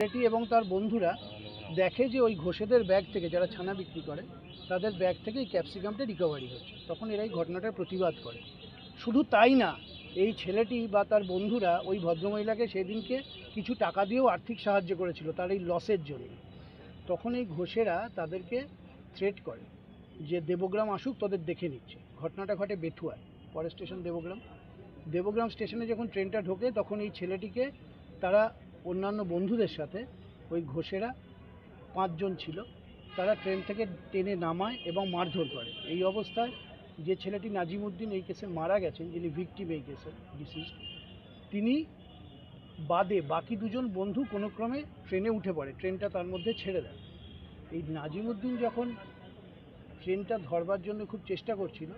ছেলেটি এবং তার বন্ধুরা দেখে যে ওই ঘোষেদের ব্যাগ থেকে যারা ছানা বিক্রি করে, তাদের ব্যাগ থেকে এই ক্যাপসিকামটা রিকভারি হচ্ছে। তখন এরা এই ঘটনাটার প্রতিবাদ করে। শুধু তাই না, এই ছেলেটি বা তার বন্ধুরা ওই ভদ্রমহিলাকে সেদিনকে কিছু টাকা দিয়েও আর্থিক সাহায্য করেছিল তার এই লসের জন্য। তখন এই ঘোষেরা তাদেরকে থ্রেট করে যে দেবগ্রাম আসুক, তোদের দেখে নিচ্ছে। ঘটনাটা ঘটে বেথুয়ায় পরের স্টেশন দেবগ্রাম। দেবগ্রাম স্টেশনে যখন ট্রেনটা ঢোকে, তখন এই ছেলেটিকে তারা অন্যান্য বন্ধুদের সাথে ওই ঘোষেরা পাঁচজন ছিল। তারা ট্রেন থেকে টেনে নামায় এবং মারধর করে। এই অবস্থায় যে ছেলেটি নাজিমুদ্দিন এই কেসে মারা গেছেন, যিনি ভিকটিম এই কেসে ডিসিজ তিনি বাদে বাকি দুজন বন্ধু কোনো ক্রমে ট্রেনে উঠে পড়ে। ট্রেনটা তার মধ্যে ছেড়ে দেয়। এই নাজিমুদ্দিন যখন ট্রেনটা ধরবার জন্য খুব চেষ্টা করছিল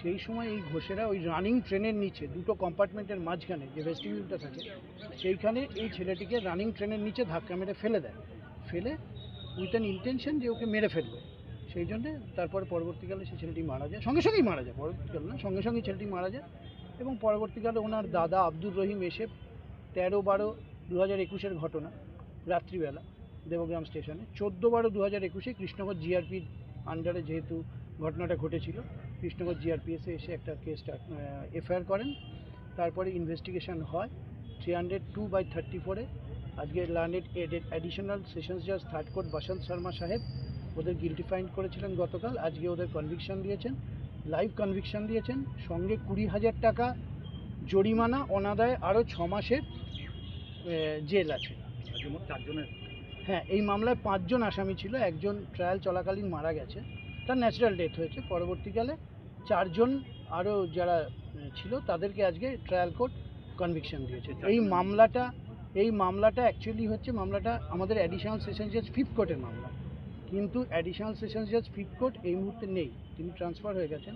সেই সময় এই ঘোষেরা ওই রানিং ট্রেনের নিচে, দুটো কম্পার্টমেন্টের মাঝখানে যে ভেস্টিবিউলটা থাকে, সেইখানে এই ছেলেটিকে রানিং ট্রেনের নিচে ধাক্কা মেরে ফেলে দেয়। ফেলে উইথ অ্যান ইন্টেনশন যে ওকে মেরে ফেলবে। সেই জন্যে তারপরে পরবর্তীকালে সেই ছেলেটি মারা যায়। সঙ্গে সঙ্গেই মারা যায়, পরবর্তীকালে না, সঙ্গে সঙ্গেই ছেলেটি মারা যায় এবং পরবর্তীকালে ওনার দাদা আব্দুর রহিম এসে তেরো বারো দু হাজার একুশের ঘটনা, রাত্রিবেলা দেবগ্রাম স্টেশনে, চোদ্দ বারো দু হাজার একুশে কৃষ্ণগর জিআরপির আন্ডারে যেহেতু ঘটনাটা ঘটেছিল কৃষ্ণগর জিআরপিএসে এসে একটা কেসটা এফআইআর করেন। তারপরে ইনভেস্টিগেশন হয়। Three hundred two by thirty ফোরে আজকে লার্নেড এডেড অ্যাডিশনাল সেশনস জাজ থার্ড কোর্ট বসন্ত শর্মা সাহেব ওদের গিলটি ফাইন্ড করেছিলেন গতকাল। আজকে ওদের কনভিকশন দিয়েছেন। লাইভ কনভিকশন দিয়েছেন। সঙ্গে কুড়ি হাজার টাকা জরিমানা অনাদায় আরও ছ মাসের জেল আছে। হ্যাঁ এই মামলায় পাঁচজন আসামি ছিল। একজন ট্রায়াল চলাকালীন মারা গেছে। তার ন্যাচারাল ডেথ হয়েছে। পরবর্তীকালে চারজন আরও যারা ছিল তাদেরকে আজকে ট্রায়াল কোর্ট কনভিকশন দিয়েছে। এই মামলাটা এই মামলাটা অ্যাকচুয়ালি হচ্ছে মামলাটা আমাদের অ্যাডিশনাল সেশন জাজ ফিফথ কোর্টের মামলা। কিন্তু অ্যাডিশনাল সেশন জাজ ফিফথ কোর্ট এই মুহূর্তে নেই। তিনি ট্রান্সফার হয়ে গেছেন।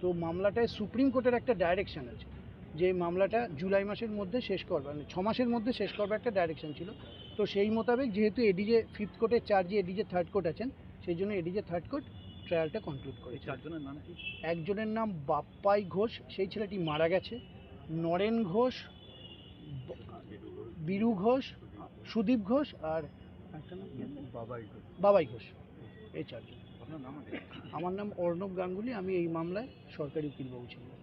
তো মামলাটায় সুপ্রিম কোর্টের একটা ডাইরেকশন আছে। যে মামলাটা জুলাই মাসের মধ্যে শেষ করবে মানে ছ মাসের মধ্যে শেষ করবে একটা ডাইরেকশন ছিল। তো সেই মোতাবেক যেহেতু এডিজে ফিফথ কোর্টের চার্জে এডিজে থার্ড কোর্ট আছেন সেই জন্য এডিজে থার্ড কোর্ট ট্রায়ালটা কনক্লুড করেছে। চারজনের নাম কি? একজনের নাম বাপ্পাই ঘোষ সেই ছেলেটি মারা গেছে। নরেন ঘোষ বীরু ঘোষ সুদীপ ঘোষ আর বাবাই ঘোষ। এই চারজন। নাম আমার নাম অর্ণব গাঙ্গুলি আমি এই মামলায় সরকারি উকিলবাবু ছিলাম।